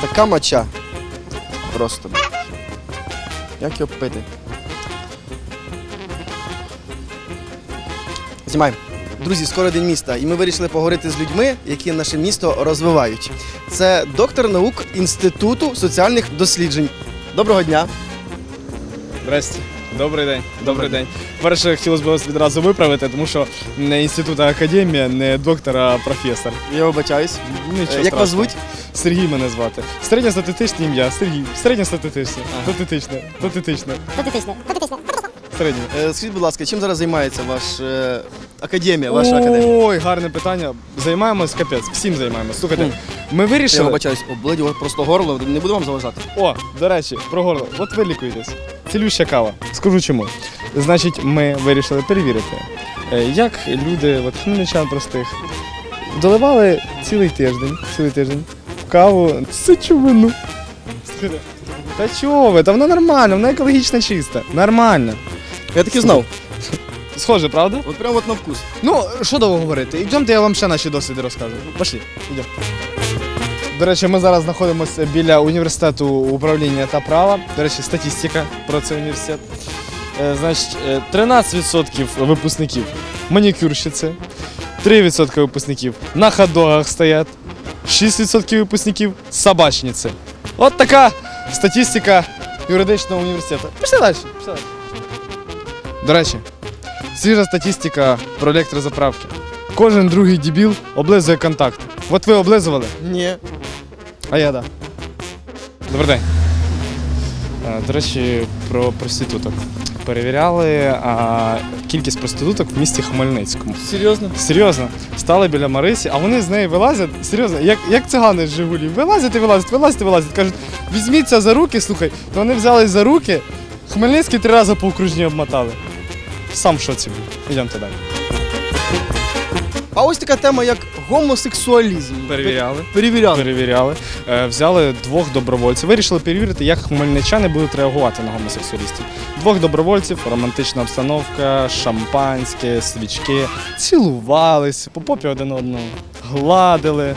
Така моча. Просто. Як його пити? Знімаємо. Друзі, скоро день міста, і ми вирішили поговорити з людьми, які наше місто розвивають. Це доктор наук Інституту соціальних досліджень. Доброго дня. Здрасте. Добрий день. Добрий день. Перше, хотілося б вас відразу виправити, тому що не інститут, а академія, не доктор, а професор. Я вибачаюсь. Нічого Е, Як вас звуть? Сергій мене звати. Середньостатистичне ім'я. Сергій. Середньостатистичне. Статистичне. Статистичне. Патетичне, патетичне. Середнє. Е, Скажіть, будь ласка, чим зараз займається ваш е, академія, ваша академія? Ой, гарне питання. Займаємось капець. Всім займаємось. Слухайте, Хм. ми Я вирішили. вибачаюсь, обледь просто горло, не буду вам заважати. О, до речі, про горло. От ви лікуєтесь. Цілюща кава. Скажу чому. Значить, ми вирішили перевірити, е, як люди, от хмельничан простих, доливали цілий тиждень, цілий тиждень в каву сечовину. Та чого ви? Та вона нормальна, вона екологічно чиста. Нормально. Я таки знав. Схоже, правда? От прямо от на вкус. Ну, що довго говорити? Йдемте, я вам ще наші досвіди розкажу. Пошли, йдемо. До речі, ми зараз знаходимося біля університету управління та права. До речі, статистика про цей університет. Е, Значить, е, 13% випускників манікюрщиці, 3% випускників на ходогах стоять, 6% випускників собачниці. От така статистика юридичного університету. Пішли далі. Пішли далі. До речі, Свіжа статистика про електрозаправки. Кожен другий дебіл облизує контакт. От ви облизували, Ні. А я да. Добрий день. Е, До речі, про проституток. Перевіряли а, кількість проституток в місті Хмельницькому. Серйозно? Серйозно, стали біля Марисі, а вони з неї вилазять. Серйозно, як, як цигани з Жигулі. Вилазять і вилазять, вилазять і вилазять. Кажуть, візьміться за руки, слухай, то вони взялись за руки, Хмельницький три рази по окружні обмотали. Сам в шоці був. Йдемте далі. А ось така тема, як гомосексуалізм. Перевіряли. Перевіряли. Перевіряли. Е, Взяли двох добровольців. Вирішили перевірити, як хмельничани будуть реагувати на гомосексуалістів. Двох добровольців, романтична обстановка, шампанське, свічки, цілувались, по попі один одного, гладили.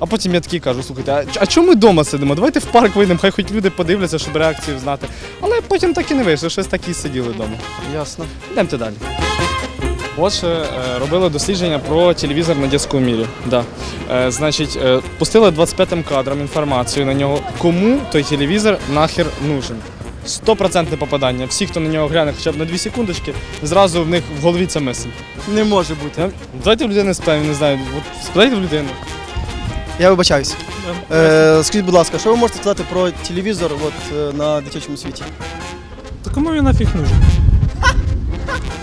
А потім я такий кажу, слухайте, а, ч- а чому ми вдома сидимо? Давайте в парк вийдемо, хай хоч люди подивляться, щоб реакцію знати. Але потім так і не вийшло, щось так і сиділи вдома. Ясно. Йдемте далі. От ще е, робили дослідження про телевізор на дитячому мірі. Да. Е, значить, е, пустили 25-м кадром інформацію на нього, кому той телевізор нахер нужен. Стопроцентне попадання. Всі, хто на нього гляне хоча б на 2 секундочки, зразу в них в голові ця мисль. Не може бути. Давайте в людини спитаємо, не знаю. От спитайте в людини. Я вибачаюсь. Е, скажіть, будь ласка, що ви можете сказати про телевізор от, е, на дитячому світі? Та кому він нафіг нужен?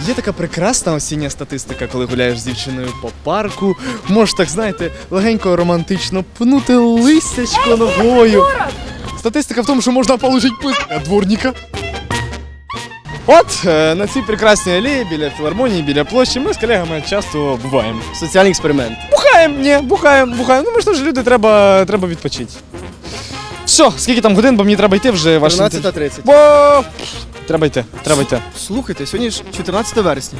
Є така прекрасна осіння статистика, коли гуляєш з дівчиною по парку, можеш так, знаєте, легенько романтично пнути листячко ногою. Статистика в тому, що можна положити пи- дворника. От е, на цій прекрасній алеї біля філармонії, біля площі, ми з колегами часто буваємо. Соціальний експеримент. Бухаємо, ні, бухаємо, бухаємо. Ну ми ж теж люди, треба, треба відпочити. Все, скільки там годин, бо мені треба йти вже ваш. 13.30. Треба йти, треба йти. Слухайте, сьогодні ж 14 вересня.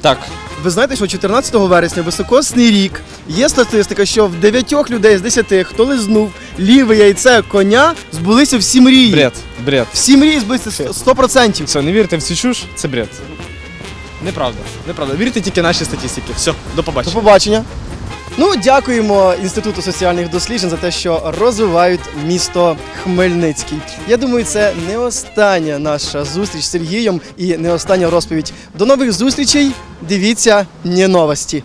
Так. Ви знаєте, що 14 вересня високосний рік. Є статистика, що в 9 людей з 10, хто лизнув ліве яйце коня, збулися всі мрії. Бред, бред. Всі мрії збулися 100%. Все, не вірте в цю чуш, це бред. Неправда, неправда. Вірте тільки наші статистики. Все, до побачення. До побачення. Ну, дякуємо Інституту соціальних досліджень за те, що розвивають місто Хмельницький. Я думаю, це не остання наша зустріч з Сергієм і не остання розповідь. До нових зустрічей. Дивіться не новості.